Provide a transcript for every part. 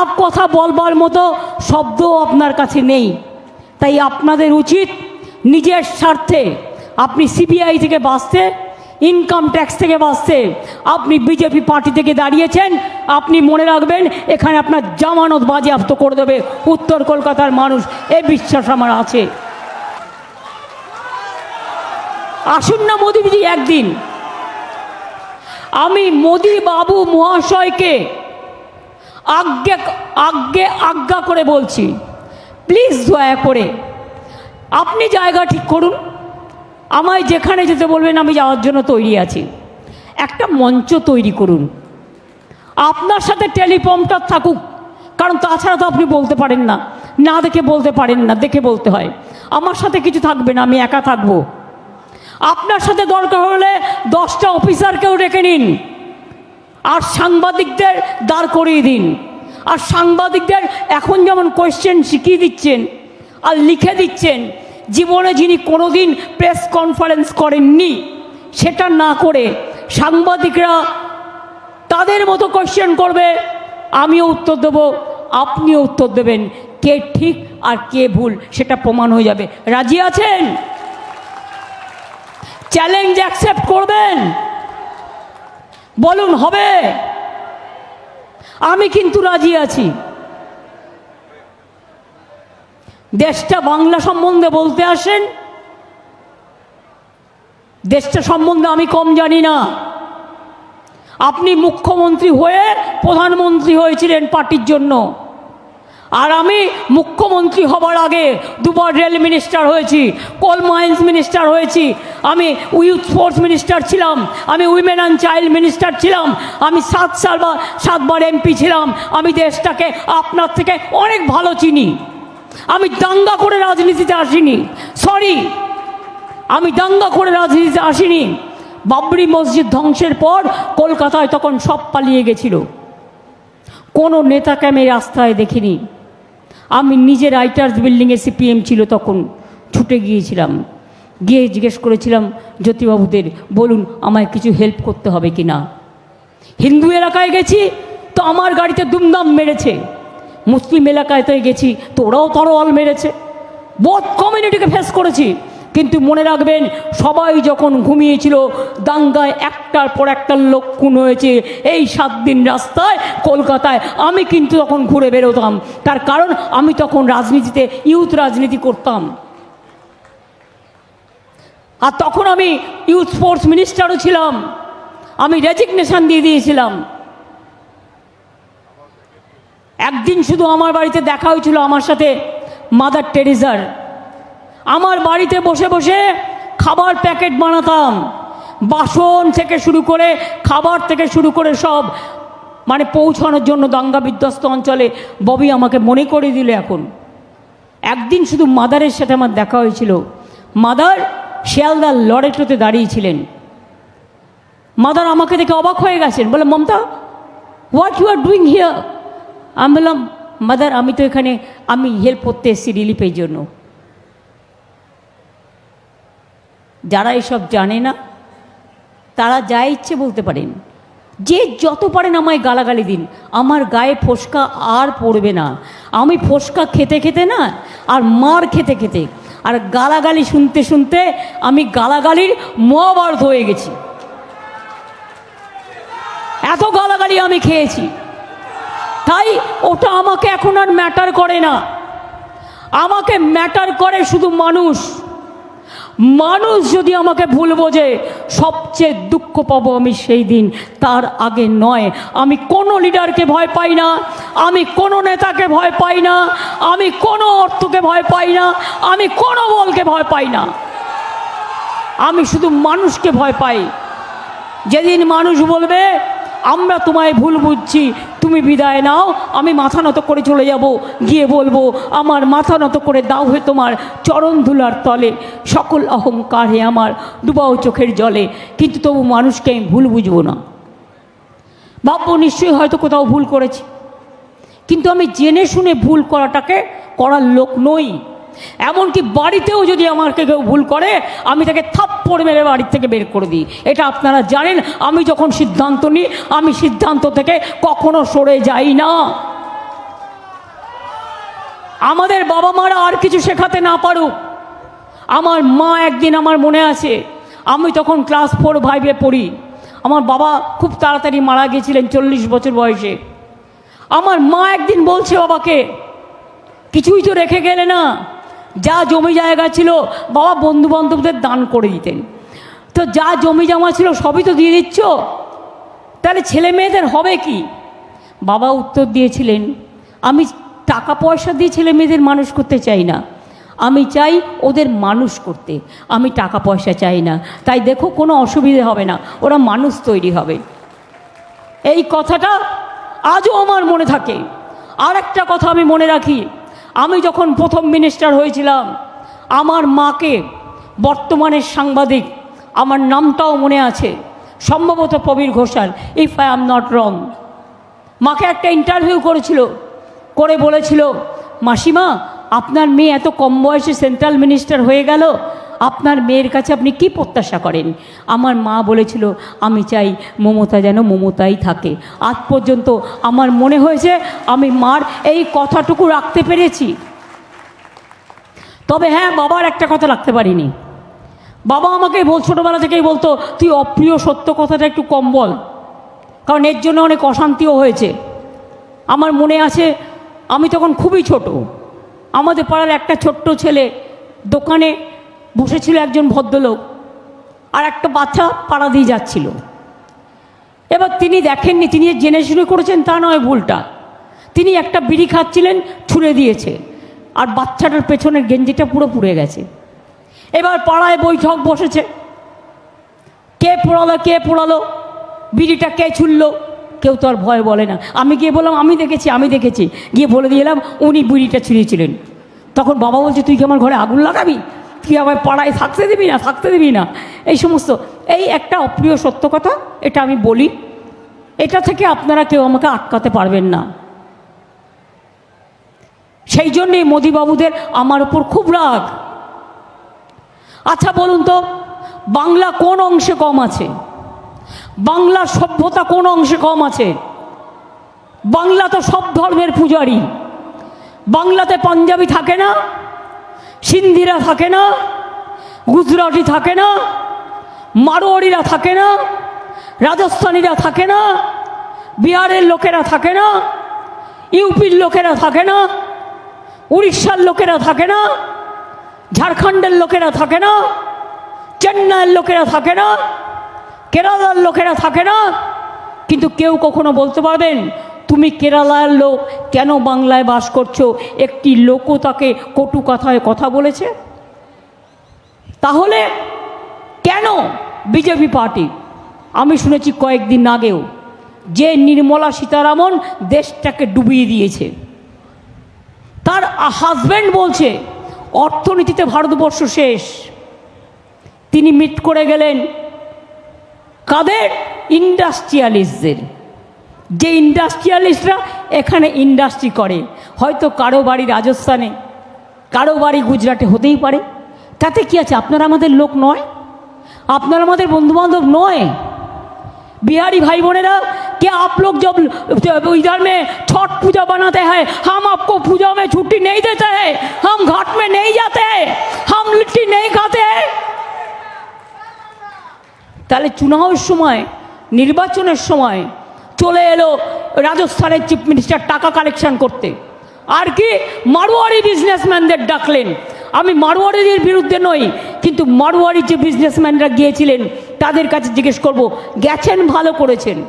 সব কথা বলবার মতো শব্দ আপনার কাছে নেই। তাই আপনাদের উচিত নিজের স্বার্থে আপনি সিবিআই থেকে বাঁচতে ইনকাম ট্যাক্স থেকে বাঁচতে, আপনি বিজেপি পার্টি থেকে দাঁড়িয়েছেন, আপনি মনে রাখবেন এখানে আপনার জামানত বাজেয়াপ্ত করে দেবে। উত্তর কলকাতার মানুষ, এ বিশ্বাস আমার আছে। আসুন না মোদিজি একদিন। আমি মোদি বাবু মহাশয়কে আজ্ঞে আজ্ঞে, আজ্ঞা করে বলছি। প্লিজ দয়া করে, আপনি জায়গা ঠিক করুন। আমায় যেখানে যেতে বলবেন, আমি যাওয়ার জন্য তৈরি আছি। একটা মঞ্চ তৈরি করুন। আপনার সাথে টেলিপম্পটার থাকুক, কারণ তাছাড়া তো আপনি বলতে পারেন না। না দেখে বলতে পারেন না, দেখে বলতে হয়। আমার সাথে কিছু থাকবে না, আমি একা থাকব। আপনার সাথে দরকার হলে দশটা অফিসারকেও ডেকে নিন। আর সাংবাদিকদের দাঁড় করিয়ে দিন। আর সাংবাদিকদের এখন যেমন কোয়েশ্চেন শিখিয়ে দিচ্ছেন, আর লিখে দিচ্ছেন, জীবনে যিনি কোনোদিন প্রেস কনফারেন্স করেননি, সেটা না করে সাংবাদিকরা তাদের মতো কোয়েশ্চেন করবে, আমিও উত্তর দেবো, আপনিও উত্তর দেবেন, কে ঠিক আর কে ভুল সেটা প্রমাণ হয়ে যাবে। রাজি আছেন? চ্যালেঞ্জ অ্যাকসেপ্ট করবেন? বলুন, হবে। আমি কিন্তু রাজি আছি। দেশটা বাংলা সম্বন্ধে বলতে আসেন, দেশটা সম্বন্ধে আমি কম জানি না। আপনি মুখ্যমন্ত্রী হয়ে প্রধানমন্ত্রী হয়েছিলেন পার্টির জন্য। আর আমি মুখ্যমন্ত্রী হবার আগে দুবার রেল মিনিস্টার হয়েছি কোল মাইন্স মিনিস্টার হয়েছি, আমি ইউথ স্পোর্টস মিনিস্টার ছিলাম, আমি উইমেন অ্যান্ড চাইল্ড মিনিস্টার ছিলাম, আমি সাত সাল বা সাতবার এমপি ছিলাম, আমি দেশটাকে আপনার থেকে অনেক ভালো চিনি। আমি দাঙ্গা করে রাজনীতিতে আসিনি সরি আমি দাঙ্গা করে রাজনীতিতে আসিনি। বাবরি মসজিদ ধ্বংসের পর কলকাতায় তখন সব পালিয়ে গেছিল। কোনো নেতাকে আমি রাস্তায় দেখিনি। আমি নিজে রাইটার্স বিল্ডিংয়ে সিপিএম ছিল তখন, ছুটে গিয়েছিলাম। গিয়ে জিজ্ঞেস করেছিলাম, জ্যোতিবাবুদের, বলুন আমায় কিছু হেল্প করতে হবে কি না? হিন্দু এলাকায় গেছি, তো আমার গাড়িতে দুমদাম মেরেছে। মুসলিম এলাকায় তো গেছি, তো ওরাও তরোয়াল মেরেছে। বোধ কমিউনিটিকে ফেস করেছি। কিন্তু মনে রাখবেন, সবাই যখন ঘুমিয়েছিল, দাঙ্গায় একটার পর একটা লোক খুন হয়েছে। এই সাত দিন রাস্তায়, কলকাতায় আমি কিন্তু তখন ঘুরে বেরোতাম। তার কারণ, আমি তখন রাজনীতিতে, ইউথ রাজনীতি করতাম। আর তখন আমি ইউথ স্পোর্টস মিনিস্টারও ছিলাম। আমি রেজিগনেশন দিয়ে দিয়েছিলাম। একদিন শুধু আমার বাড়িতে দেখা হয়েছিল আমার সাথে মাদার টেরিজার আমার বাড়িতে বসে বসে খাবার প্যাকেট বানাতাম। বাসন থেকে শুরু করে, খাবার থেকে শুরু করে সব মানে পৌঁছানোর জন্য দাঙ্গা বিধ্বস্ত অঞ্চলে ববি আমাকে মনে করে দিল এখন। একদিন শুধু মাদারের সাথে আমার দেখা হয়েছিল। মাদার শিয়ালদার লড়াইটোতে দাঁড়িয়েছিলেন মাদার আমাকে দেখে অবাক হয়ে গেছেন। বলে Mamata what you are doing here আমি বললাম, মাদার, আমি তো এখানে, আমি হেল্প করতে এসেছি রিলিফের জন্য। যারা এসব জানে না, তারা যা ইচ্ছে বলতে পারেন। যে যত পারেন আমায় গালাগালি দিন। আমার গায়ে ফোসকা আর পড়বে না। আমি ফোসকা খেতে খেতে না, আর মার খেতে খেতে, আর গালাগালি শুনতে শুনতে আমি গালাগালির মহাভারত হয়ে গেছি। এত গালাগালি আমি খেয়েছি। তাই ওটা আমাকে এখন আর ম্যাটার করে না। আমাকে ম্যাটার করে শুধু মানুষ। মানুষ যদি আমাকে ভুল বোঝে, সবচেয়ে দুঃখ পাবো আমি সেই দিন। তার আগে নয়, আমি কোনো লিডারকে ভয় পাই না, আমি কোনো নেতাকে ভয় পাই না, আমি কোনো অর্থকে ভয় পাই না, আমি কোনো বলকে ভয় পাই না। আমি শুধু মানুষকে ভয় পাই। যেদিন মানুষ বলবে, আমরা তোমায় ভুল বুঝছি তুমি বিদায় নাও, আমি মাথা নত করে চলে যাব। গিয়ে বলব, আমার মাথা নত করে দাও হয়ে তোমার চরণ ধুলার তলে। সকল অহংকার হে আমার, ডুবাও চোখের জলে। কিন্তু তবু মানুষকে আমি ভুল বুঝব না। ভাববো নিশ্চয়ই হয়তো কোথাও ভুল করেছি। কিন্তু আমি জেনে শুনে ভুল করাটাকে, করার লোক নই। এমনকি বাড়িতেও যদি আমাকে কেউ ভুল করে, আমি তাকে থাপ্পড় মেরে বাড়ির থেকে বের করে দিই। এটা আপনারা জানেন, আমি যখন সিদ্ধান্ত নিই, আমি সিদ্ধান্ত থেকে কখনো সরে যাই না। আমাদের বাবা মারা আর কিছু শেখাতে না পারুক। আমার মা একদিন আমার মনে আছে, আমি তখন ক্লাস ফোর ফাইভে পড়ি। আমার বাবা খুব তাড়াতাড়ি মারা গিয়েছিলেন চল্লিশ বছর বয়সে। আমার মা একদিন বলছে বাবাকে, কিছুই তো রেখে গেলে না। যা জমি জায়গা ছিল বাবা বন্ধু বান্ধবদের দান করে দিতেন। তো যা জমি জমা ছিল সবই তো দিয়ে দিচ্ছ? তাহলে ছেলে মেয়েদের হবে কি? বাবা উত্তর দিয়েছিলেন, আমি টাকা পয়সা দিয়ে ছেলে মেয়েদের মানুষ করতে চাই না। আমি চাই ওদের মানুষ করতে, আমি টাকা পয়সা চাই না। তাই দেখো কোনো অসুবিধে হবে না, ওরা মানুষ তৈরি হবে। এই কথাটা আজও আমার মনে থাকে। আর একটা কথা আমি মনে রাখি আমি যখন প্রথম মিনিস্টার হয়েছিলাম, আমার মাকে বর্তমানের সাংবাদিক, আমার নামটাও মনে আছে, সম্ভবত Prabir Ghoshal if I am not wrong মাকে একটা ইন্টারভিউ করেছিল, করে বলেছিল, মাসিমা আপনার মেয়ে এত কম বয়সে সেন্ট্রাল মিনিস্টার হয়ে গেল, আপনার মেয়ের কাছে আপনি কি প্রত্যাশা করেন? আমার মা বলেছিল, আমি চাই মমতা যেন মমতাই থাকে। আজ পর্যন্ত আমার মনে হয়েছে, আমি মার এই কথাটুকু রাখতে পেরেছি। তবে হ্যাঁ বাবার একটা কথা রাখতে পারিনি। বাবা আমাকে বল, ছোটোবেলা থেকেই বলতো, তুই অপ্রিয় সত্য কথাটা একটু কম বল। কারণ এর জন্য অনেক অশান্তিও হয়েছে। আমার মনে আছে, আমি তখন খুবই ছোট। আমাদের পাড়ার একটা ছোট্ট ছেলে দোকানে বসেছিল একজন ভদ্রলোক আর একটা বাচ্চা পাড়া দিয়ে যাচ্ছিল। এবার তিনি দেখেননি, তিনি জেনে শুনে করেছেন তা নয় ভুলটা। তিনি একটা বিড়ি খাচ্ছিলেন, ছুঁড়ে দিয়েছে আর বাচ্চাটার পেছনের গেঞ্জিটা পুরো পুড়ে গেছে। এবার পাড়ায় বৈঠক বসেছে। কে পোড়ালো কে পোড়ালো, বিড়িটা কে ছুড়লো? কেউ তো আর ভয় বলে না। আমি গিয়ে বললাম, আমি দেখেছি আমি দেখেছি। গিয়ে বলে দিয়ে এলাম, উনি বুড়িটা ছিঁড়েছিলেন। তখন বাবা বলছে, তুই কি আমার ঘরে আগুন লাগাবি? তুই আমার পাড়ায় থাকতে দিবি না, থাকতে দিবি না? এই সমস্ত, এই একটা অপ্রিয় সত্য কথা, এটা আমি বলি। এটা থেকে আপনারা কেউ আমাকে আটকাতে পারবেন না। সেই জন্যেই মোদিবাবুদের আমার উপর খুব রাগ। আচ্ছা বলুন তো, বাংলা কোন অংশে কম আছে? বাংলার সভ্যতা কোন অংশে কম আছে বাংলা তো সব ধর্মের পূজারি বাংলাতে পাঞ্জাবি থাকে না সিন্ধিরা থাকে না গুজরাটি থাকে না মারোয়ারিরা থাকে না রাজস্থানীরা থাকে না বিহারের লোকেরা থাকে না ইউপির লোকেরা থাকে না উড়িষ্যার লোকেরা থাকে না ঝাড়খণ্ডের লোকেরা থাকে না চেন্নাইয়ের লোকেরা থাকে না কেরালার লোকেরা থাকে না। কিন্তু কেউ কখনো বলতে পারবেন, তুমি কেরালার লোক, কেন বাংলায় বাস করছ? একটি লোকও তাকে কটু কথায় কথা বলেছে? তাহলে কেন বিজেপি পার্টি? আমি শুনেছি কয়েকদিন আগেও যে নির্মলা সীতারামন দেশটাকে ডুবিয়ে দিয়েছে। তার হাজব্যান্ড বলছে, অর্থনীতিতে ভারতবর্ষ শেষ। তিনি মিট করে গেলেন কাদের ইন্ডাস্ট্রিয়ালিস্টদের যে ইন্ডাস্ট্রিয়ালিস্টরা এখানে ইন্ডাস্ট্রি করে হয়তো কারো বাড়ি রাজস্থানে কারো বাড়ি গুজরাটে হতেই পারে তাতে কি আছে আপনারা আমাদের লোক নয় আপনারা আমাদের বন্ধুবান্ধব নয় बिहारी भाई बोनेरा क्या आप लोग जब जब इधर में छठ पूजा बनाते हैं हम आपको पूजा में छुट्टी नहीं देते हैं हम घाट में नहीं जाते हैं हम लिट्टी नहीं खाते हैं তাহলে সময়, নির্বাচনের সময় চলে এলো রাজস্থানের চিফ মিনিস্টার টাকা কালেকশন করতে। আর কি মারোয়ারি বিজনেসম্যানদের ডাকলেন। আমি মারোয়ারিদের বিরুদ্ধে নই, কিন্তু মারোয়ারি যে বিজনেসম্যানরা গিয়েছিলেন, তাদের কাছে জিজ্ঞেস করব, গেছেন ভালো করেছেন?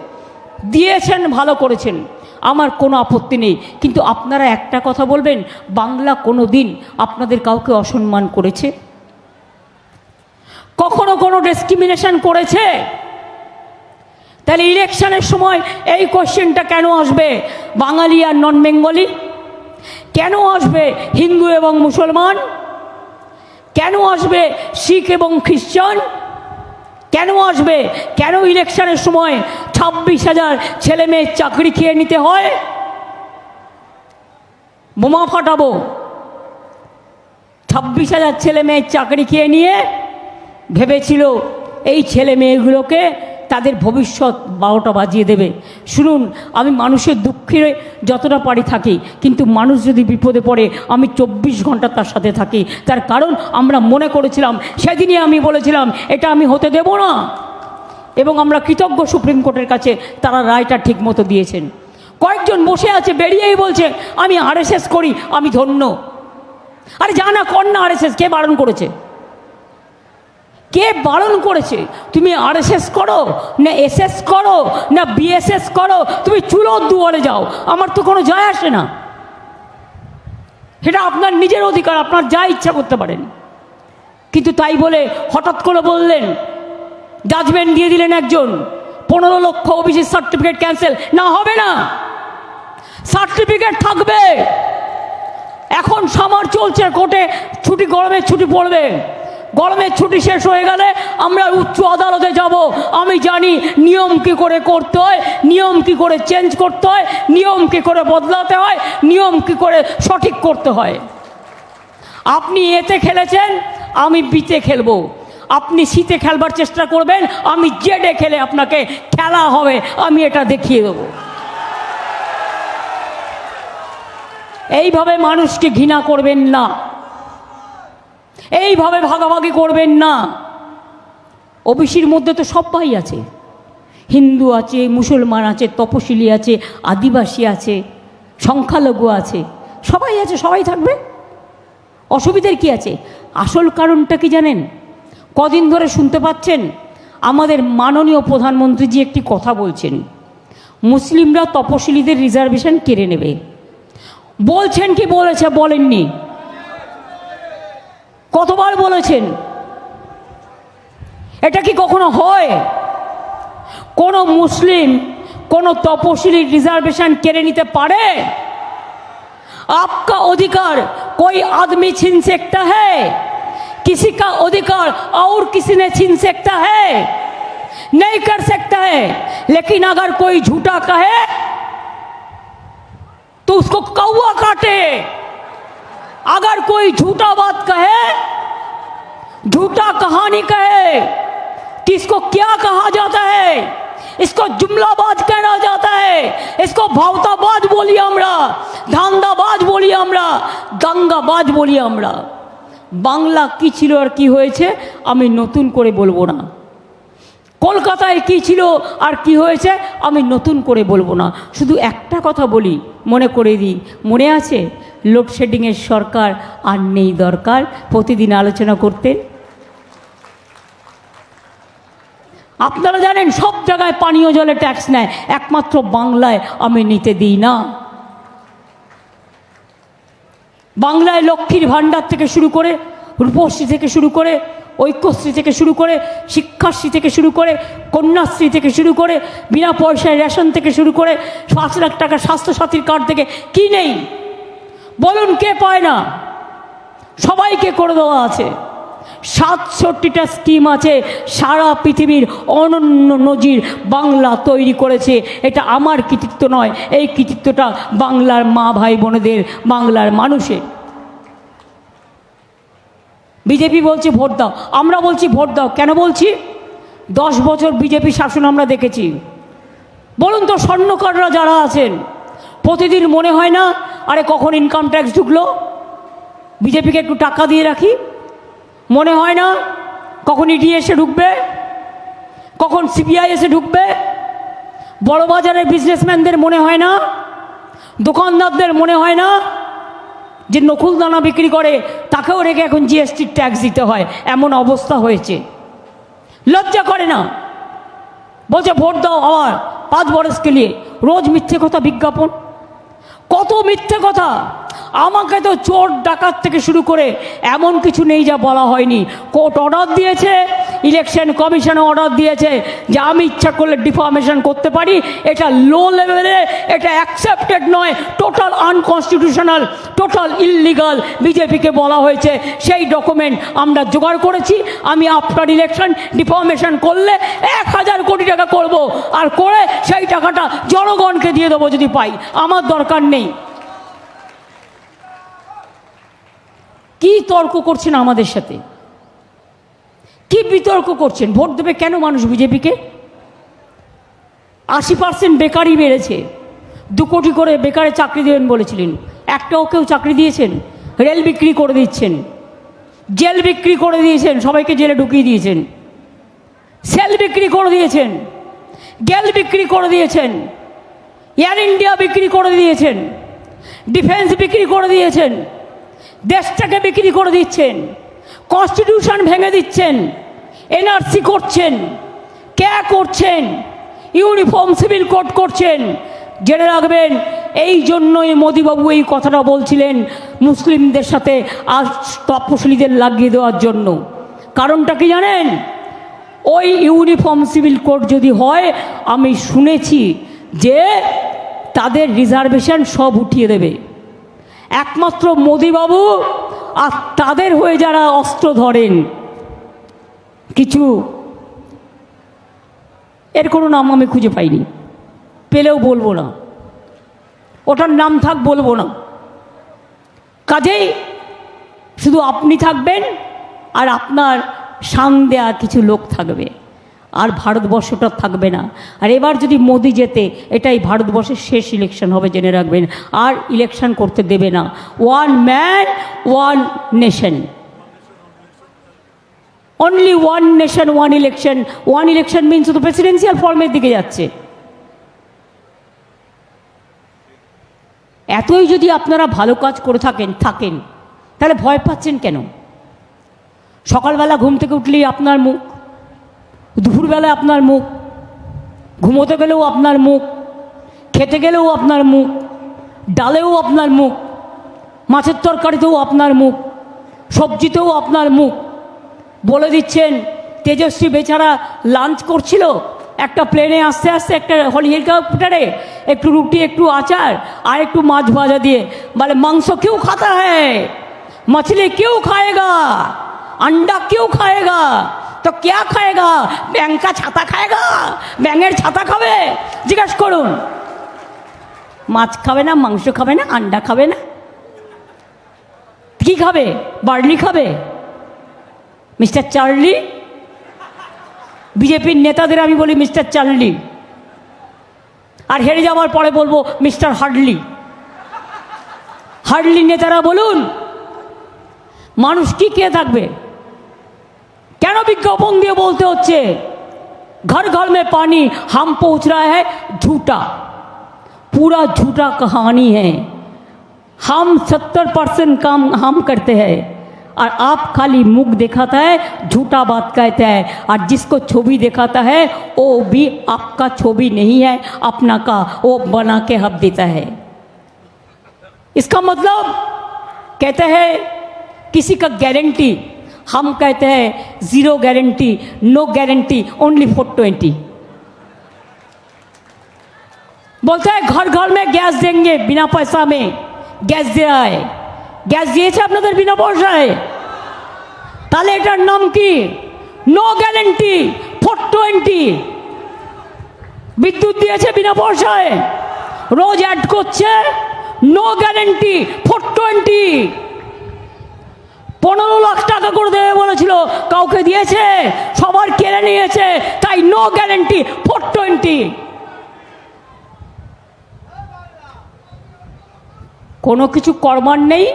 দিয়েছেন ভালো করেছেন? আমার কোনো আপত্তি নেই। কিন্তু আপনারা একটা কথা বলবেন, বাংলা কোনো দিন আপনাদের কাউকে অসম্মান করেছে? কখনো কোনো ডিসক্রিমিনেশন করেছে? তাহলে ইলেকশনের সময় এই কোশ্চেনটা কেন আসবে? বাঙালি আর নন বেঙ্গলি কেন আসবে হিন্দু এবং মুসলমান? কেন আসবে শিখ এবং খ্রিশ্চান কেন আসবে? কেন ইলেকশনের সময় ছাব্বিশ হাজার ছেলে মেয়ের চাকরি খেয়ে নিতে হয়? বোমা ফাটাবো। ছাব্বিশ হাজার ছেলে মেয়ের চাকরি খেয়ে নিয়ে ভেবেছিল এই ছেলে মেয়েগুলোকে তাদের ভবিষ্যৎ বারোটা বাজিয়ে দেবে। শুনুন, আমি মানুষের দুঃখে যতটা পারি থাকি, কিন্তু মানুষ যদি বিপদে পড়ে, আমি চব্বিশ ঘণ্টা তার সাথে থাকি। তার কারণ আমরা মনে করেছিলাম, সেদিনই আমি বলেছিলাম, এটা আমি হতে দেব না। এবং আমরা কৃতজ্ঞ সুপ্রিম কোর্টের কাছে তারা রায়টা ঠিক মতো দিয়েছেন। কয়েকজন বসে আছে, বেরিয়েই বলছে, আমি আরএসএস করি, আমি ধন্য। আরে যা না কর না আরএসএস, কে বারণ করেছে? কে বারণ করেছে? তুমি আরএসএস করো, না এসএস করো, না বিএসএস করো, তুমি চুলোর দুয়ারে যাও। আমার তো কোনো যায় আসে না। সেটা আপনার নিজের অধিকার, আপনার যা ইচ্ছা করতে পারেন। কিন্তু তাই বলে হঠাৎ করে বললেন জাজমেন্ট দিয়ে দিলেন একজন, পনেরো লক্ষ ওবিসি সার্টিফিকেট ক্যান্সেল না, হবে না। সার্টিফিকেট থাকবে। এখন সামার চলছে, কোর্টে ছুটি গরমের ছুটি পড়বে। গরমের ছুটি শেষ হয়ে গেলে আমরা উচ্চ আদালতে যাব। আমি জানি নিয়ম কি করে করতে হয়, নিয়ম কি করে চেঞ্জ করতে হয়, নিয়ম কি করে বদলাতে হয়, নিয়ম কি করে সঠিক করতে হয়। আপনি এতে খেলেছেন, আমি বিতে খেলব। আপনি শীতে খেলবার চেষ্টা করবেন, আমি জেডে খেলে আপনাকে খেলা হবে, আমি এটা দেখিয়ে দেবো। এইভাবে মানুষকে ঘৃণা করবেন না। এইভাবে ভাগাভাগি করবেন না। ওবিসির মধ্যে তো সবাই আছে। হিন্দু আছে, মুসলমান আছে, তপশিলি আছে, আদিবাসী আছে, সংখ্যালঘু আছে, সবাই আছে, সবাই থাকবে। অসুবিধার কি আছে? আসল কারণটা কি জানেন? কদিন ধরে শুনতে পাচ্ছেন, আমাদের মাননীয় প্রধানমন্ত্রীজি একটি কথা বলছেন। মুসলিমরা তপশিলিদের রিজার্ভেশন কেড়ে নেবে। বলছেন কি বলেছে বলেননি। কতবার বলেছেন এটা কি কখনো হয় কোনো মুসলিম কোনো তপশিলি রিজার্ভেশন কেড়ে নিতে পারে आपका अधिकार कोई आदमी छीन सकता है किसी का अधिकार और किसी ने छीन सकता है नहीं कर सकता है लेकिन अगर कोई झूठा कहे तो उसको कौआ काटे अगर कोई झूठा बात कहे झूठा कहानी कहे तो इसको क्या कहा जाता है इसको जुमलाबाज कहना जाता है इसको भावताबाज बोली আমরা ধান্দাবাজ বলি আমরা দাঙ্গাবাজ বলি আমরা বাংলা কি ছিল আর কি হয়েছে আমি নতুন করে বলবো না কলকাতায় কি ছিল আর কি হয়েছে আমি নতুন করে বলবো না শুধু একটা কথা বলি মনে করে দিই মনে আছে লোডশেডিংয়ের সরকার আর নেই দরকার। প্রতিদিন আলোচনা করতেন। আপনারা জানেন, সব জায়গায় পানীয় জলে ট্যাক্স নেয়। একমাত্র বাংলায় আমি নিতে দিই না। বাংলায় লক্ষ্মীর ভাণ্ডার থেকে শুরু করে, রূপশ্রী থেকে শুরু করে, ঐক্যশ্রী থেকে শুরু করে, শিক্ষাশ্রী থেকে শুরু করে, কন্যাশ্রী থেকে শুরু করে, বিনা পয়সায় রেশন থেকে শুরু করে, পাঁচ লাখ টাকা স্বাস্থ্যসাথীর কার্ড থেকে কি নেই? বলুন কে পায় না? সবাইকে করে দেওয়া আছে। সাতষট্টিটা স্কিম আছে, সারা পৃথিবীর অনন্য নজির বাংলা তৈরি করেছে। এটা আমার কৃতিত্ব নয়, এই কৃতিত্বটা বাংলার মা ভাই বোনেদের, বাংলার মানুষের বিজেপি বলছে ভোট দাও। আমরা বলছি ভোট দাও। কেন বলছি? দশ বছর বিজেপি শাসন আমরা দেখেছি। বলুন তো স্বর্ণকাররা যারা আছেন প্রতিদিন মনে হয় না, আরে কখন ইনকাম ট্যাক্স ঢুকলো? বিজেপিকে একটু টাকা দিয়ে রাখি। মনে হয় না, কখন ইডি এসে ঢুকবে? কখন সিবিআই এসে ঢুকবে? বড় বাজারের বিজনেসম্যানদের মনে হয় না, দোকানদারদের মনে হয় না যে নকুল দানা বিক্রি করে তাকেও রেখে এখন জিএসটির ট্যাক্স দিতে হয়। এমন অবস্থা হয়েছে। লজ্জা করে না। বলছে, ভোট দাও আমার পাঁচ বরসকে নিয়ে। রোজ মিথ্যে কথা বিজ্ঞাপন। কত মিথ্যে কথা? আমাকে তো চোর ডাকাত থেকে শুরু করে এমন কিছু নেই যা বলা হয়নি। কোর্ট অর্ডার দিয়েছে, ইলেকশন কমিশনে অর্ডার দিয়েছে, যে আমি ইচ্ছা করলে ডিফর্মেশন করতে পারি, এটা লো লেভেলে এটা অ্যাকসেপ্টেড নয় টোটাল আনকনস্টিটিউশনাল টোটাল ইললিগাল বিজেপিকে বলা হয়েছে। সেই ডকুমেন্ট আমরা জোগাড় করেছি, আমি আফটার ইলেকশন ডিফর্মেশন করলে এক হাজার কোটি টাকা করব, আর করে সেই টাকাটা জনগণকে দিয়ে দেবো যদি পাই। আমার দরকার নেই। কি তর্ক করছেন আমাদের সাথে? কি বিতর্ক করছেন? ভোট দেবে কেন মানুষ বিজেপিকে? আশি পার্সেন্ট বেকারই বেড়েছে। দু কোটি করে বেকারে চাকরি দেবেন বলেছিলেন। একটাও কেউ চাকরি দিয়েছেন? রেল বিক্রি করে দিচ্ছেন। জেল বিক্রি করে দিয়েছেন। সবাইকে জেলে ঢুকিয়ে দিয়েছেন। সেল বিক্রি করে দিয়েছেন। গেল বিক্রি করে দিয়েছেন। এয়ার ইন্ডিয়া বিক্রি করে দিয়েছেন। ডিফেন্স বিক্রি করে দিয়েছেন। দেশটাকে বিক্রি করে দিচ্ছেন কনস্টিটিউশন ভেঙে দিচ্ছেন এনআরসি করছেন, কে করছেন ইউনিফর্ম সিভিল কোড করছেন। জেনে রাখবেন, এই জন্যই মোদিবাবু এই কথাটা বলছিলেন মুসলিমদের সাথে আজ তপশিলীদের লাগিয়ে দেওয়ার জন্য। কারণটা কি জানেন? ওই ইউনিফর্ম সিভিল কোড যদি হয়, আমি শুনেছি যে তাদের রিজার্ভেশন সব উঠিয়ে দেবে। একমাত্র মোদিবাবু আর তাদের হয়ে যারা অস্ত্র ধরেন। কিছু এর কোনো নাম আমি খুঁজে পাইনি। পেলেও বলব না। ওটার নাম থাক বলব না। কাজেই শুধু আপনি থাকবেন আর আপনার সান দেওয়া কিছু লোক থাকবে। আর ভারতবর্ষটা থাকবে না। আর এবার যদি মোদি যেতে, এটাই ভারতবর্ষের শেষ ইলেকশন হবে জেনে রাখবেন। আর ইলেকশন করতে দেবে না। One man one nation only one nation one election one election means শুধু প্রেসিডেন্সিয়াল ফর্মের দিকে যাচ্ছে। এতই যদি আপনারা ভালো কাজ করে থাকেন থাকেন, তাহলে ভয় পাচ্ছেন কেন? সকালবেলা ঘুম থেকে উঠলেই আপনার মুখ দুপুরবেলা আপনার মুখ ঘুমোতে গেলেও আপনার মুখ খেতে গেলেও আপনার মুখ ডালেও আপনার মুখ মাছের তরকারিতেও আপনার মুখ সবজিতেও আপনার মুখ বলে দিচ্ছেন তেজস্বী বেচারা লাঞ্চ করছিল একটা প্লেনে আসতে আসতে একটা হলি হেলিকপ্টারে একটু রুটি একটু আচার আর একটু মাছ ভাজা দিয়ে বলে মাংস কেউ খাতা হ্যায় मछली क्यों खाएगा अंडा क्यों खाएगा তো কে খায়গা? ব্যাংকা ছাতা খায়গা? ব্যাঙের ছাতা খাবে? জিজ্ঞেস করুন। মাছ খাবে না, মাংস খাবে না, আন্ডা খাবে না? কি খাবে? বার্লি খাবে? Mister Charlie? বিজেপির নেতাদের আমি বলি মিস্টার চার্লি। আর হেরে যাওয়ার পরে বলব মিস্টার হার্ডলি হার্ডলি নেতারা বলুন, মানুষ কি কে থাকবে? কেন বিজ্ঞাপন দিয়ে বলতে হচ্ছে ঘর ঘর में पानी हम पहुंच रहा है झूठा पूरा झूठा कहानी है हम सत्तर परसेंट काम हम करते हैं और आप खाली मुख दिखाता है झूठा बात कहता है और जिसको छवि दिखाता है वो भी आपका छवि नहीं है अपना का वो बना के हब देता है इसका मतलब कहते हैं किसी का गारंटी हम कहते हैं zero guarantee no guarantee only four twenty बोलते हैं घर घर में गैस देंगे बिना पैसा में গ্যাস দেওয়া হয় গ্যাস দিয়েছে আপনাদের বিনা পয়সায় তাহলে এটার নাম কি নো গ্যারেন্টি ফোর টোয়েন্টি বিদ্যুৎ দিয়েছে বিনা পয়সায় রোজ অ্যাড করছে নো গ্যারেন্টি ফোর টোয়েন্টি পনেরো লাখ টাকা করে দেবে বলেছিল, কাউকে দিয়েছে, সবার কেড়ে নিয়েছে, তাই নো গ্যারেন্টি ফোর টোয়েন্টি কোনো কিছু করবার নেই,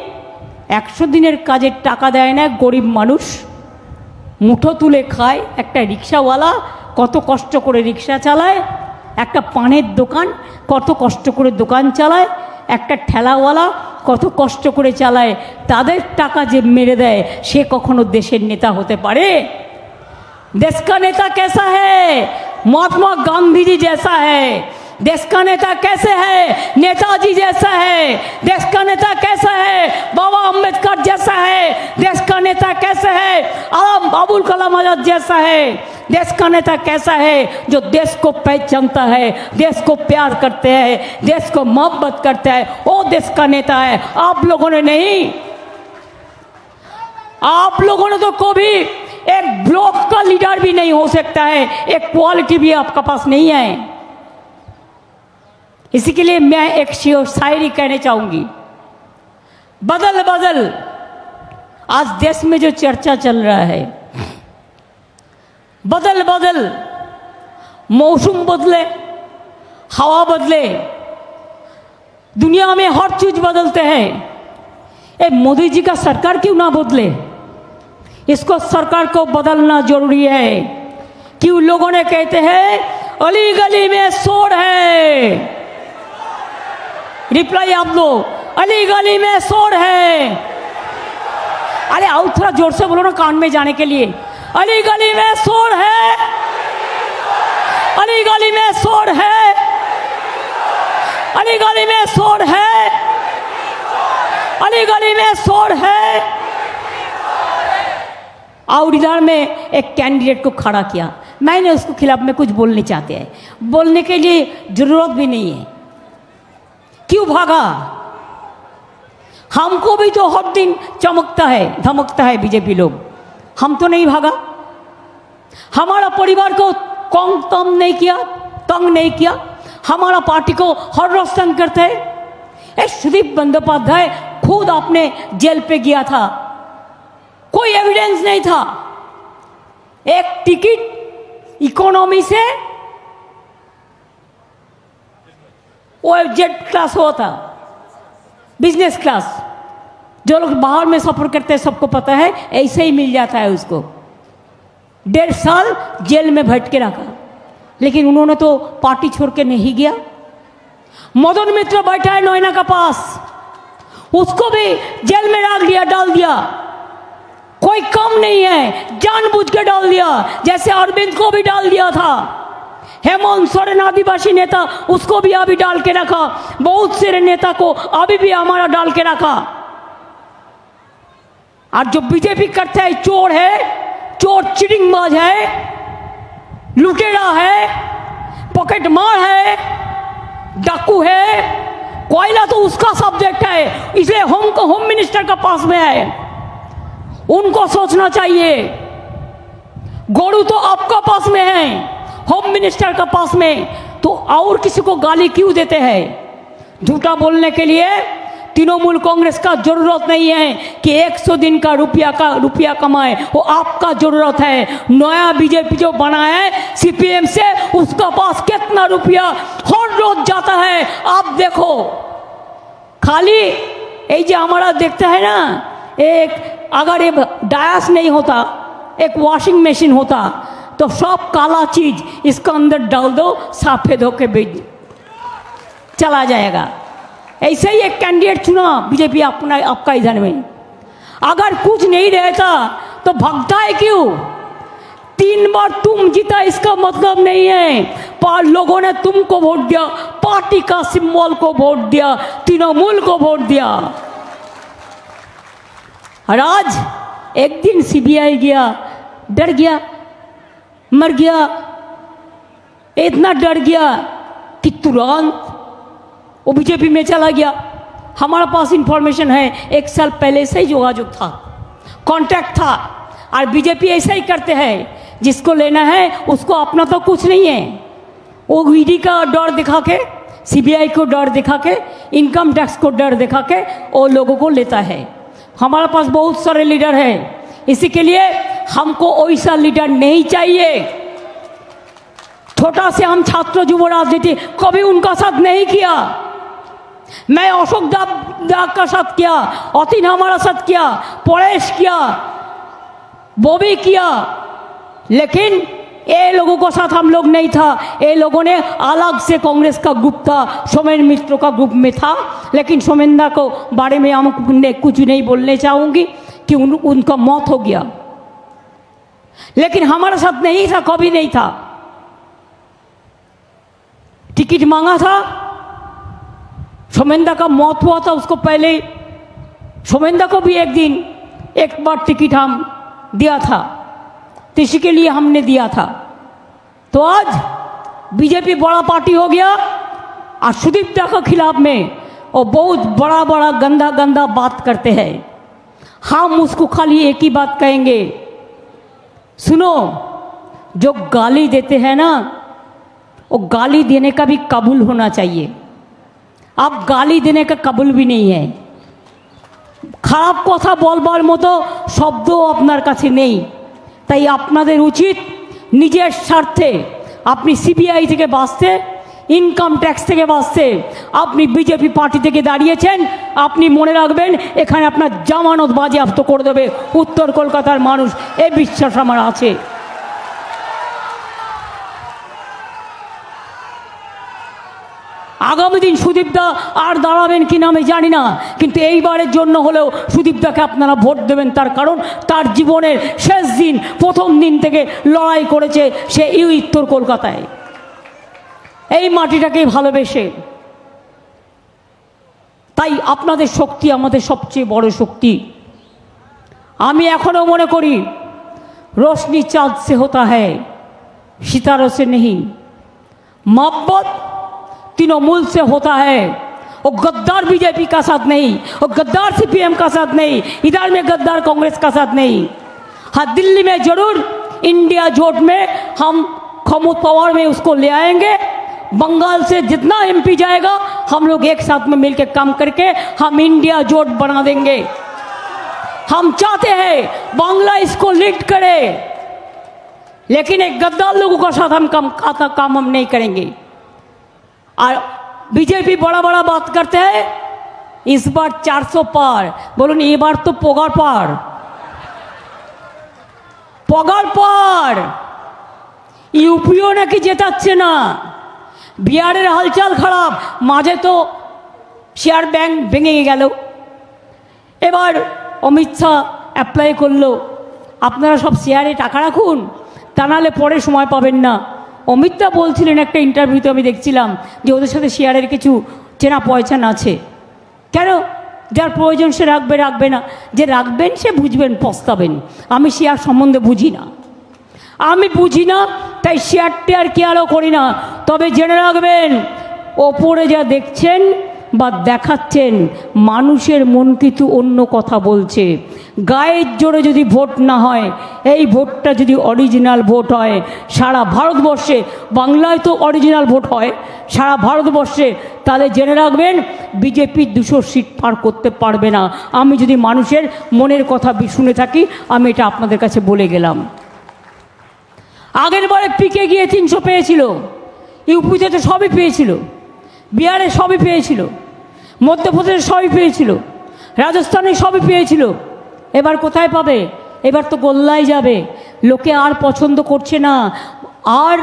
একশো দিনের কাজের টাকা দেয় না, গরিব মানুষ। মুঠো তুলে খায়, একটা রিক্সাওয়ালা কত কষ্ট করে রিক্সা চালায়, একটা পানের দোকান কত কষ্ট করে দোকান চালায়, একটা ঠেলাওয়ালা কত কষ্ট করে চালায়, তাদের টাকা যে মেরে দেয়, সে কখনো দেশের নেতা হতে পারে? দেশকা নেতা কেসা হ্যাঁ মহাত্মা গান্ধীজি জেসা হ্যাঁ देश का नेता कैसे है? नेताजी जैसा है। देश का नेता कैसा है? बाबा अंबेडकर जैसा है। देश का नेता कैसे है? आलम अबुल कलाम आज़ाद जैसा है। देश का नेता कैसा है? जो देश को पहचानता है, देश को प्यार करते हैं, देश को मोहब्बत करता है, वो देश का नेता है। आप लोगों ने नहीं? आप लोगों ने तो कभी एक ब्लॉक का लीडर भी नहीं हो सकता है। एक क्वालिटी भी आपका पास नहीं है। इसी के लिए मैं एक शिव शायरी कहने चाहूँगी। बदल बदल। आज देश में जो चर्चा चल रहा है, बदल बदल। मौसम बदले, हवा बदले। दुनिया में हर चीज़ बदलते हैं। ए, मोदी जी का सरकार क्यों ना बदले? इसको सरकार को बदलना ज़रूरी है। क्यों लोगों ने कहते हैं, अली गली में शोर है। रिप्लाई आप दो अली गली में शोर है। अरे आओ, थोड़ा ज़ोर से बोलो ना कान में जाने के लिए। अली गली में शोर है। अली गली में शोर है। अली गली में शोर है। अली गली में शोर है। और इधर में एक कैंडिडेट को खड़ा किया। मैंने उसको खिलाफ में कुछ बोलने चाहते हैं। बोलने के लिए ज़रूरत भी नहीं है। क्यों भागा? हमको भी तो हर दिन चमकता है, धमकता है बीजेपी लोग। हम तो नहीं भागा। हमारा परिवार को कौन तंग नहीं किया? तंग नहीं किया। हमारा पार्टी को हर रोज तंग करते हैं। सुदीप बंदोपाध्याय खुद अपने जेल पे गया था। कोई एविडेंस नहीं था। एक टिकट इकोनॉमी से वो जेट क्लास हुआ था, बिज़नेस क्लास। जो लोग बाहर में सफ़र करते हैं, सबको पता है, ऐसे ही मिल जाता है उसको। डेढ़ साल जेल में भट के रखा। लेकिन उन्होंने तो पार्टी छोड़ के नहीं गया। मदन मित्र बैठा है नोएना का पास। उसको भी जेल में डाल दिया डाल दिया। कोई कम नहीं है, जानबूझ के डाल दिया। जैसे अरविंद को भी डाल दिया था। हेमंत सोरेन आदिवासी नेता, उसको भी अभी डाल के रखा। बहुत सारे नेता को अभी भी हमारा डाल के रखा। और जो बीजेपी करते है, चोर है, चोर चिटिंगबाज है, लुटेरा है पॉकेट मार है, डाकू है, कोयला तो उसका सब्जेक्ट है, इसलिए होम को होम मिनिस्टर का पास में है। उनको सोचना चाहिए। गोड़ू तो आपका पास में है। होम मिनिस्टर का पास में तो और किसी को गाली क्यों देते हैं? झूठा बोलने के लिए तृणमूल कांग्रेस का ज़रूरत नहीं है कि 100 दिन का रुपया का, रुपया कमाए। वो आपका ज़रूरत है। नया बीजेपी जो बना है, सीपीएम से उसका पास कितना रुपया हर रोज जाता है? आप देखो। खाली ये जो हमारा देखता है ना, एक अगर ये डायस नहीं होता, एक वॉशिंग मशीन होता तो सब काला चीज़ इसका अंदर डाल दो, सफ़ेद होके बेच चला जाएगा। ऐसे ही एक कैंडिडेट चुना, बीजेपी अपना, आपका इधर में। अगर कुछ नहीं रहता तो भगता है क्यों? तीन बार तुम जीता, इसका मतलब नहीं है। पर लोगों ने तुमको वोट दिया, पार्टी का सिंबल को वोट दिया, तृणमूल को वोट दिया। और आज एक दिन सीबीआई गया, डर गया। मर गया। इतना डर गया कि तुरंत वो बीजेपी में चला गया। हमारे पास इंफॉर्मेशन है, एक साल पहले से ही योगाযোগ था। कांटेक्ट था। और बीजेपी ऐसा ही करते हैं, जिसको लेना है, उसको अपना तो कुछ नहीं है। वो ईडी का डर दिखा के सीबीआई को डर दिखा के इनकम टैक्स को डर दिखा के, वो लोगों को लेता है। हमारे पास बहुत सारे लीडर हैं। इसी के लिए हमको वैसा लीडर नहीं चाहिए छोटा से हम छात्र युव राजनीति कभी उनका साथ नहीं किया मैं अशोक दाग दाग का साथ किया अतीन हमारा साथ किया परेश किया बॉबी किया लेकिन ये लोगों को साथ हम लोग नहीं था ये लोगों ने अलग से कांग्रेस का ग्रुप था सोमेन मित्रों का ग्रुप में था लेकिन सोमेंदा को बारे में हम ने कुछ नहीं बोलने चाहूँगी कि उन, उनका मौत हो गया। लेकिन हमारे साथ नहीं था कभी नहीं था। टिकट मांगा था सोमेंदा का मौत हुआ था उसको पहले। सोमेंदा को भी एक दिन एक बार टिकट हम दिया था। इसी के लिए हमने दिया था। तो आज बीजेपी बड़ा पार्टी हो गया और सुदीप दा के खिलाफ में और बहुत बड़ा बड़ा गंदा गंदा बात करते हैं। हम उसको खाली एक ही बात कहेंगे सुनो जो गाली देते हैं ना वो गाली देने का भी काबुल होना चाहिए आप গালি দেনে का কাবুল भी नहीं है খারাপ কথা বলবার মতো শব্দও আপনার কাছে নেই তাই আপনাদের উচিত নিজের স্বার্থে আপনি সিবিআই থেকে বাঁচতে ইনকাম ট্যাক্স থেকে বাঁচছে আপনি বিজেপি পার্টি থেকে দাঁড়িয়েছেন, আপনি মনে রাখবেন, এখানে আপনার জামানত বাজেয়াপ্ত করে দেবে উত্তর কলকাতার মানুষ। এ বিশ্বাস আমার আছে। আগামী দিন সুদীপদা আর দাঁড়াবেন কি না আমি জানি না, কিন্তু এইবারের জন্য হলেও সুদীপদাকে আপনারা ভোট দেবেন তার কারণ তার জীবনের শেষ দিন, প্রথম দিন থেকে লড়াই করেছে সে উত্তর কলকাতায়। এই মাটিটাকেই ভালোবেসে তাই আপনাদের শক্তি আমাদের সবচেয়ে বড় শক্তি আমি এখনও মনে করি रोशनी चाँद से होता है सितारों से नहीं मोहब्बत तृणमूल से होता है वो गद्दार बीजेपी का साथ नहीं वो गद्दार सीपीएम का साथ नहीं इधर में गद्दार कांग्रेस का साथ नहीं हाँ दिल्ली में जरूर इंडिया जोट में हम खमोद पावर में उसको ले आएंगे बंगाल से जितना एमपी जाएगा हम लोग एक साथ में मिलकर काम करके हम इंडिया जोट बना देंगे हम चाहते हैं बांग्ला इसको लीड करे लेकिन एक गद्दार लोगों के साथ हम काम का काम हम नहीं करेंगे और बीजेपी बड़ा बड़ा बात करते हैं इस बार 400 पार बोलून ये बार तो पोगार पार পগার পার ইউপিও নাকি জেতাচ্ছে না বিহারের হালচাল খারাপ। মাঝে তো শেয়ার ব্যাংক ভেঙে গেল। এবার অমিত শাহ অ্যাপ্লাই করল। আপনারা সব শেয়ারে টাকা রাখুন, তা নাহলে পরে সময় পাবেন না। অমিতদা বলছিলেন একটা ইন্টারভিউতে আমি দেখছিলাম যে ওদের সাথে শেয়ারের কিছু চেনা পয়চান আছে। কেন? যার প্রয়োজন সে রাখবে রাখবে না। যে রাখবেন সে বুঝবেন, পস্তাবেন। আমি শেয়ার সম্বন্ধে বুঝি না। আমি বুঝি না তাই শেয়ার টেয়ার কেয়ারও করি না। তবে জেনে রাখবেন, ওপরে যা দেখছেন বা দেখাচ্ছেন, মানুষের মন কিন্তু অন্য কথা বলছে। গায়ের জোরে যদি ভোট না হয়, এই ভোটটা যদি অরিজিনাল ভোট হয়, সারা ভারতবর্ষে, বাংলায় তো অরিজিনাল ভোট হয়, সারা ভারতবর্ষে, তাহলে জেনে রাখবেন, বিজেপি দুশো সিট পার করতে পারবে না। আমি যদি মানুষের মনের কথা শুনে থাকি, আমি এটা আপনাদের কাছে বলে গেলাম। আগের বারে পিকে গিয়ে তিনশো পেয়েছিল। ইউপিতে তো সবই পেয়েছিল। বিহারে সবই পেয়েছিল। মধ্যপ্রদেশে সবই পেয়েছিল। রাজস্থানে সবই পেয়েছিল। এবার কোথায় পাবে? এবার তো গোল্লায় যাবে। লোকে আর পছন্দ করছে না। আর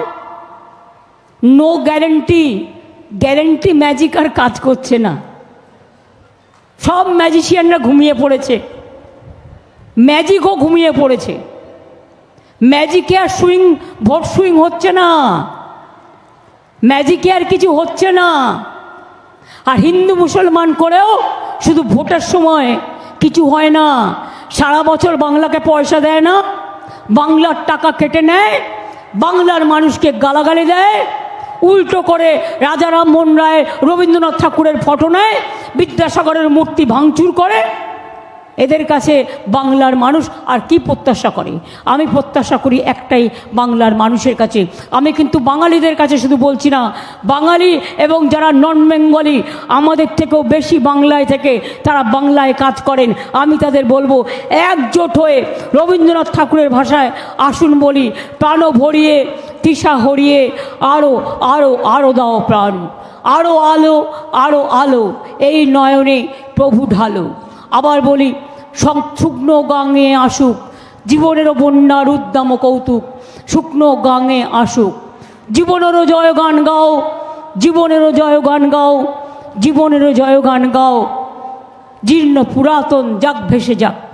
নো গ্যারেন্টি গ্যারেন্টি ম্যাজিক আর কাজ করছে না। সব ম্যাজিশিয়ানরা ঘুমিয়ে পড়েছে। ম্যাজিকও ঘুমিয়ে পড়েছে। ম্যাজিকে আর সুইং ভোট সুইং হচ্ছে না। ম্যাজিকে আর কিছু হচ্ছে না। আর হিন্দু মুসলমান করেও শুধু ভোটের সময় কিছু হয় না। সারা বছর বাংলাকে পয়সা দেয় না, বাংলার টাকা কেটে নেয়, বাংলার মানুষকে গালাগালি দেয়, উল্টো করে রাজা রামমোহন রায় রবীন্দ্রনাথ ঠাকুরের ফটো নেয়, বিদ্যাসাগরের মূর্তি ভাঙচুর করে এদের কাছে বাংলার মানুষ আর কি প্রত্যাশা করে? আমি প্রত্যাশা করি একটাই, বাংলার মানুষের কাছে। আমি কিন্তু বাঙালিদের কাছে শুধু বলছি না, বাঙালি এবং যারা নন বেঙ্গলি আমাদের থেকেও বেশি বাংলায় থেকে তারা বাংলায় কাজ করেন। আমি তাদের বলব, একজোট হয়ে রবীন্দ্রনাথ ঠাকুরের ভাষায় আসুন বলি, প্রাণ ভরিয়ে তৃষা হরিয়ে আরও আরও আরও দাও প্রাণ। আরও আলো আরও আলো, এই নয়নে প্রভু ঢালো। আবার বলি সং- শুকনো গাঙে আসুক, জীবনেরও বন্যার উদ্দাম কৌতুক, শুকনো গাঙে আসুক। জীবনেরও জয় গান গাও, জীবনেরও জয় গান গাও, জীবনেরও জয় গান গাও। জীর্ণ পুরাতন যাক ভেসে যাক।